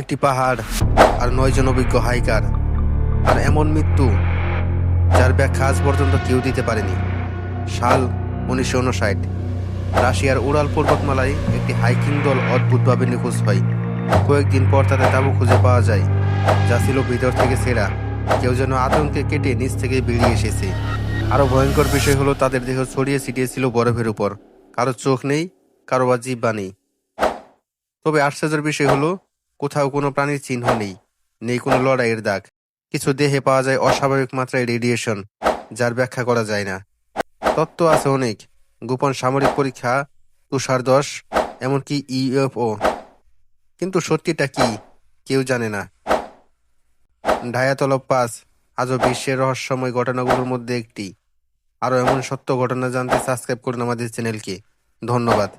একটি পাহাড় আর নয়জন অভিজ্ঞ হাইকার আর এমন মৃত্যু যার ব্যাখ্যা আজ পর্যন্ত কেউ দিতে পারেনি। সাল উনিশশো উনষাট, রাশিয়ার উড়াল পর্বতমালায় একটি হাইকিং দল অদ্ভুতভাবে নিখোঁজ হয়। কয়েকদিন পর তাদের তাঁবু খুঁজে পাওয়া যায়, যা ছিল ভিতর থেকে সেরা। কেউ যেন আতঙ্কে কেটে নিচ থেকে বেরিয়ে এসেছে। আরও ভয়ঙ্কর বিষয় হলো, তাদের দেহ ছড়িয়ে ছিটিয়ে ছিল বরফের উপর। কারও চোখ নেই, কারও বা জিব্বা নেই। তবে আশ্চর্যের বিষয় হলো কোথাও কোনো প্রাণীর চিহ্ন নেই নেই কোনো লড়াইয়ের দাগ। কিছু দেহে পাওয়া যায় অস্বাভাবিক মাত্রায় রেডিয়েশন, যার ব্যাখ্যা করা যায় না। তত্ত্ব আছে অনেক। গোপন সামরিক পরীক্ষা তুষারদশ এমনকি ইউএফও। কিন্তু সত্যিটা কি, কেউ জানে না। ডায়াতলব পাস আজও বিশ্বের রহস্যময় ঘটনাগুলোর মধ্যে একটি। আরও এমন সত্য ঘটনা জানতে সাবস্ক্রাইব করুন আমাদের চ্যানেলকে। ধন্যবাদ।